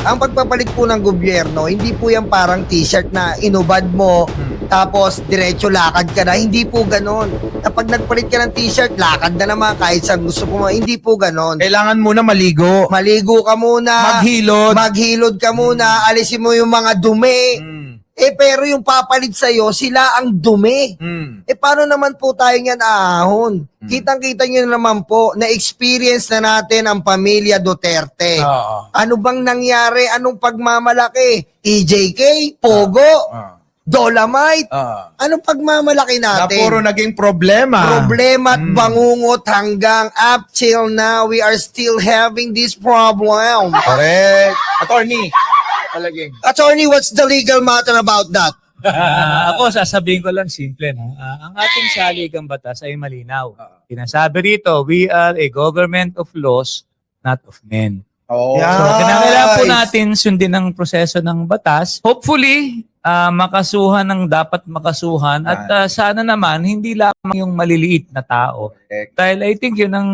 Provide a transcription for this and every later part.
Ang pagpapalit po ng gobyerno, hindi po yan parang t-shirt na inubad mo, tapos diretso lakad ka na. Hindi po ganon. Kapag nagpalit ka ng t-shirt, lakad na naman kahit saan gusto mo. Hindi po ganon. Kailangan muna maligo. Maligo ka muna. Maghilod. Maghilod ka muna. Alisin mo yung mga dumi. Mm. Eh, pero yung papalit sa'yo, sila ang dumi. Mm. Eh, paano naman po tayo yan aahon? Kitang-kita nyo naman po, na-experience na natin ang pamilya Duterte. Oo. Ano bang nangyari? Anong pagmamalaki? EJK? Pogo? Ah. Dolomite? Ah. Anong pagmamalaki Na natin? puro naging problema. Problema at Mm. bangungot hanggang up till now, we are still having this problem. Correct. Attorney. Palaging. Attorney, what's the legal matter about that? Ah, ako, sasabihin ko lang simple. No? Ah, ang ating saligang batas ay malinaw. Sinasabi rito, we are a government of laws, not of men. Oh. Yeah. So, kinakailangan po natin sundin ang proseso ng batas. Hopefully, ah, makasuhan ng dapat makasuhan at ah, sana naman hindi lamang yung maliliit na tao. Correct. Dahil I think yun ang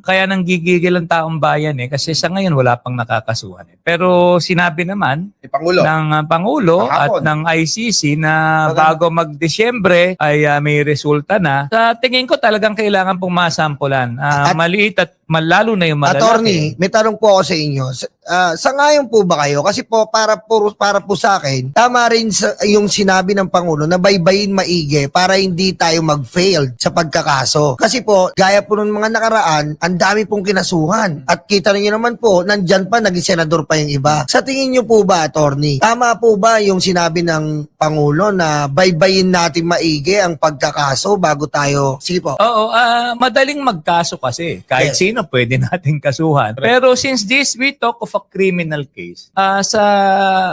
kaya nang gigigil ang taong bayan eh kasi sa ngayon wala pang nakakasuhan. Eh. Pero sinabi naman Si Pangulo. ng uh, Pangulo Kahapon. at ng ICC na bago mag-Desyembre ay uh, may resulta na. Sa tingin ko talagang kailangan pong masampulan. Uh, At- maliit at malalo na yung malalaki. Attorney, may tanong po ako sa inyo. Sa, ah, sa ngayon po ba kayo? Kasi po para po para po sa akin, tama rin sa, yung sinabi ng pangulo na baybayin maigi para hindi tayo mag-fail sa pagkakaso. Kasi po, gaya po ng mga nakaraan, ang dami pong kinasuhan. At kita niyo naman po, nandyan pa naging senador pa yung iba. Sa tingin niyo po ba, attorney, tama po ba yung sinabi ng pangulo na baybayin natin maigi ang pagkakaso bago tayo Sige po. Oo, ah, madaling magkaso kasi. Kahit Yes. sino pwede nating kasuhan. Pero since this, we talk of a criminal case. ah, sa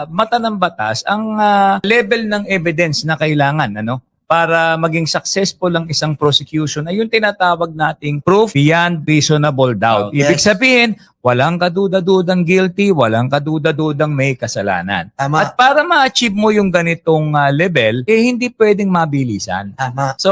mata ng batas, ang ah, level ng evidence na kailangan, ano? para maging successful ang isang prosecution ay yung tinatawag nating proof beyond reasonable doubt. Oh, Ibig yes. sabihin, walang kaduda-dudang guilty, walang kaduda-dudang may kasalanan. Tama. At para ma-achieve mo yung ganitong ah, level, eh hindi pwedeng mabilisan. Tama. So,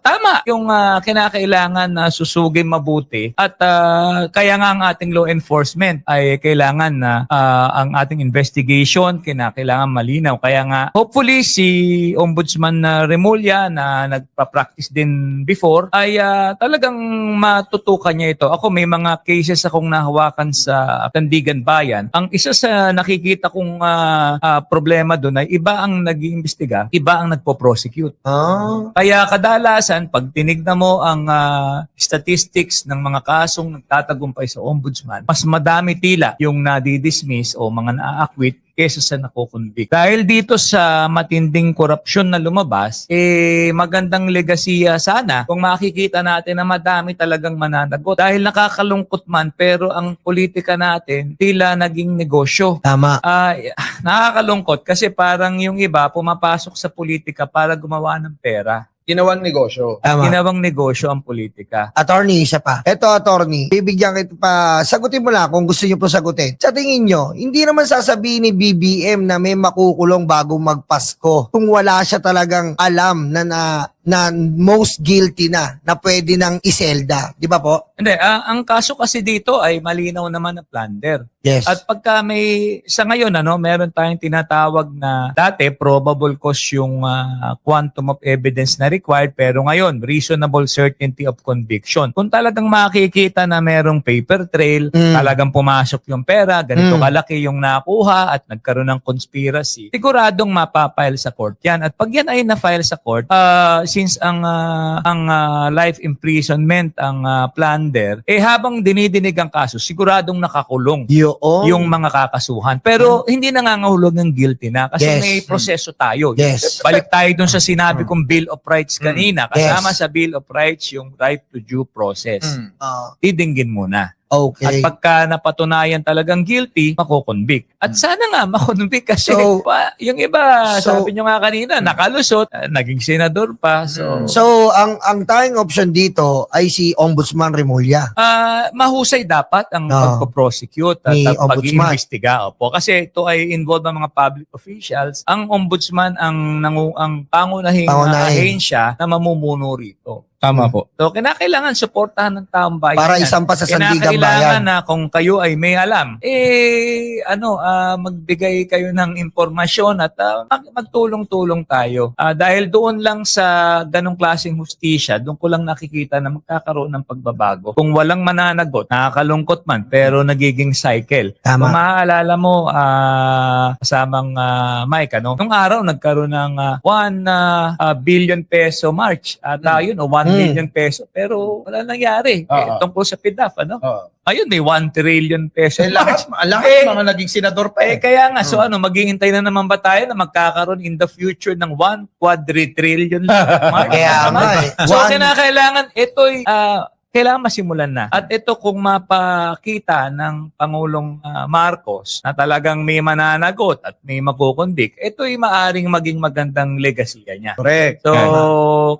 tama yung ah, kinakailangan na susugin mabuti at ah, kaya nga ang ating law enforcement ay kailangan na ah, ang ating investigation kinakailangan malinaw. Kaya nga, hopefully si Ombudsman na Remulla na nagpa-practice din before ay ah, talagang matutukan niya ito. Ako may mga cases akong nahawakan sa Tandigan Bayan. Ang isa sa nakikita kong ah, ah, problema doon ay iba ang nag-iimbestiga, iba ang nagpo-prosecute. Ah. Kaya kadalasan, pag tinignan mo ang ah, statistics ng mga kasong nagtatagumpay sa ombudsman, mas madami tila yung nadi-dismiss o mga na-acquit kesa sa nakukonvict. Dahil dito sa matinding korupsyon na lumabas, eh magandang legasiya sana kung makikita natin na madami talagang mananagot. Dahil nakakalungkot man, pero ang politika natin tila naging negosyo. Tama. Ah, nakakalungkot kasi parang yung iba pumapasok sa politika para gumawa ng pera. Ginawang negosyo. Tama. Ginawang negosyo ang politika. Attorney, isa pa. Ito, attorney, bibigyan kita pa, sagutin mo lang kung gusto niyo po sagutin. Sa tingin niyo, hindi naman sasabihin ni BBM na may makukulong bago magpasko kung wala siya talagang alam na na, na most guilty na, na pwede nang iselda. Di ba po? Hindi, ah, ang kaso kasi dito ay malinaw naman na plunder. Yes. At pagka may, sa ngayon, ano, meron tayong tinatawag na dati, probable cause yung ah, quantum of evidence na required, pero ngayon, reasonable certainty of conviction. Kung talagang makikita na merong paper trail, Mm. talagang pumasok yung pera, ganito Mm. kalaki yung nakuha at nagkaroon ng conspiracy, siguradong mapapile sa court yan. At pag yan ay na-file sa court, ah, since ang ah, ang ah, life imprisonment ang ah, plunder, eh habang dinidinig ang kaso, siguradong nakakulong Yun. yung mga kakasuhan. Pero hindi nangangahulog ng guilty na kasi Yes. may proseso tayo. Yes. Balik tayo dun sa sinabi kong Bill of Rights kanina. Kasama Yes. sa Bill of Rights yung right to due process. Mm. Ah, Didinggin muna. Okay. At pagka napatunayan talagang guilty, makukonvict. At sana nga makonvict kasi So- pa, yung iba, so- sabi nyo nga kanina, nakalusot, ah, naging senador pa. So, so, ang ang tayong option dito ay si Ombudsman Remulla. Ah, mahusay dapat ang No. pagpo-prosecute at Ni Ombudsman. pag-iimbestiga. Opo. Kasi ito ay involved ng mga public officials. Ang ombudsman ang nangu ang pangunahing, Pangunahin. ahensya na mamumuno rito. Tama po. So, kinakailangan suportahan ng taong bayan. Para isang pa sa sandigang Kinakailangan bayan. na kung kayo ay may alam, eh, ano, ah, magbigay kayo ng impormasyon at ah, mag- magtulong-tulong tayo. Ah, dahil doon lang sa ganong klaseng hustisya, doon ko lang nakikita na magkakaroon ng pagbabago. Kung walang mananagot, nakakalungkot man, pero nagiging cycle. Kung Tama. maaalala mo, ah, kasamang ah, Mike, ano, nung araw nagkaroon ng 1 billion peso march. At ah, yun, o 1 Mm. million peso. Pero wala nangyari. Eh, Oo. tungkol sa PIDAF, ano? Oo. Ayun, may 1 trillion peso Eh, lahat, lahat Eh, mga naging senador pa Eh, eh. kaya nga, so ano, maghihintay na naman ba tayo na magkakaroon in the future ng 1 quadrillion march? Kaya nga eh. So, One- kinakailangan, ito'y, ah, kailangan masimulan na. At ito kung mapakita ng Pangulong ah, Marcos na talagang may mananagot at may makukundik, ito'y maaring maging magandang legasiya niya. Correct. So,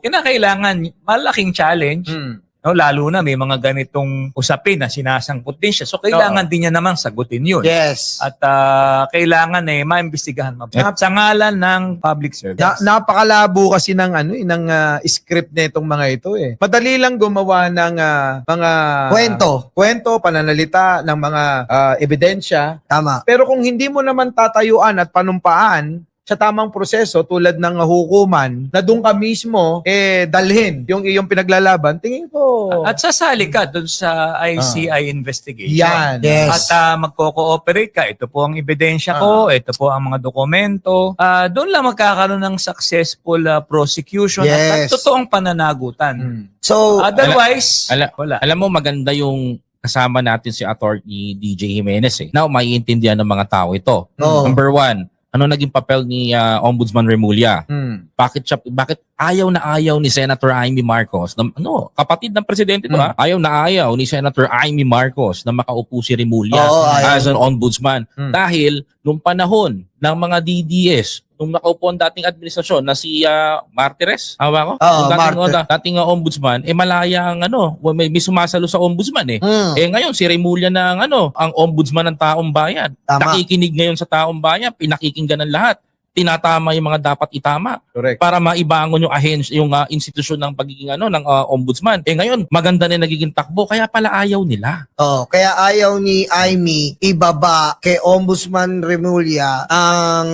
kinakailangan, malaking challenge, Hmm. No, lalo na may mga ganitong usapin na sinasangkot din siya. So, kailangan din niya naman sagutin yun. Yes. At ah, kailangan eh, maimbestigahan mabuti. Sa ngalan ng public service. Na, napakalabo kasi ng ano eh, ng ah, script nitong mga ito eh. Madali lang gumawa ng ah, mga Kwento. kwento, pananalita ng mga ah, ebidensya. Tama. Pero kung hindi mo naman tatayuan at panumpaan sa tamang proseso tulad ng hukuman na doon ka mismo eh dalhin yung iyong pinaglalaban, tingin ko At sasali ka dun sa ICI investigation. yan. Yes. At ah, magko-cooperate ka. Ito po ang ebidensya ko. Ito po ang mga dokumento. Ah, doon lang magkakaroon ng successful ah, prosecution at, Yes. at totoong pananagutan. Hmm. So, Otherwise, Ala- wala. Alam mo, maganda yung kasama natin si Attorney DJ Jimenez eh. Now, maiintindihan ng mga tao ito. Oo. Number one, ano naging papel ni ah, Ombudsman Remulla? Hmm. Bakit siya, bakit ayaw na ayaw ni Senator Amy Marcos, na, ano, kapatid ng presidente to Mm. ha, ayaw na ayaw ni Senator Amy Marcos na makaupo si Remulla ayaw. as an ombudsman. Mm. Dahil nung panahon ng mga DDS, nung nakaupo ang dating administrasyon na si ah, Martires, awa ko? Oo, Yung dating, Martir. oh, dating ah, ombudsman, eh malaya ang ano, may, may sumasalo sa ombudsman eh. mm, Eh ngayon si Remulla na ang ano, ang ombudsman ng taong bayan. Tama. Nakikinig ngayon sa taong bayan, pinakikinggan ng lahat. Tinatama yung mga dapat itama Correct. para maibangon yung ahensya, yung ah, institusyon ng pagiging ano ng ah, ombudsman. Eh ngayon, maganda na nagiging takbo kaya pala ayaw nila. oh, kaya ayaw ni Amy ibaba kay Ombudsman Remulla ang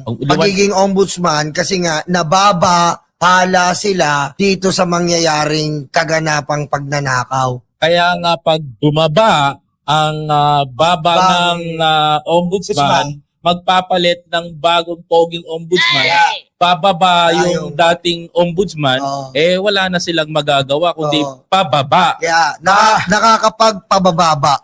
Ang pagiging ombudsman kasi nga nababa hala sila dito sa mangyayaring kaganapang pagnanakaw. Kaya nga pag bumaba ang ah, baba Bang- ng ah, ombudsman, magpapalit ng bagong poging ombudsman, bababa yung dating ombudsman, Oo. eh wala na silang magagawa kundi Oo. pababa. Kaya naka, nakakapagpabababa.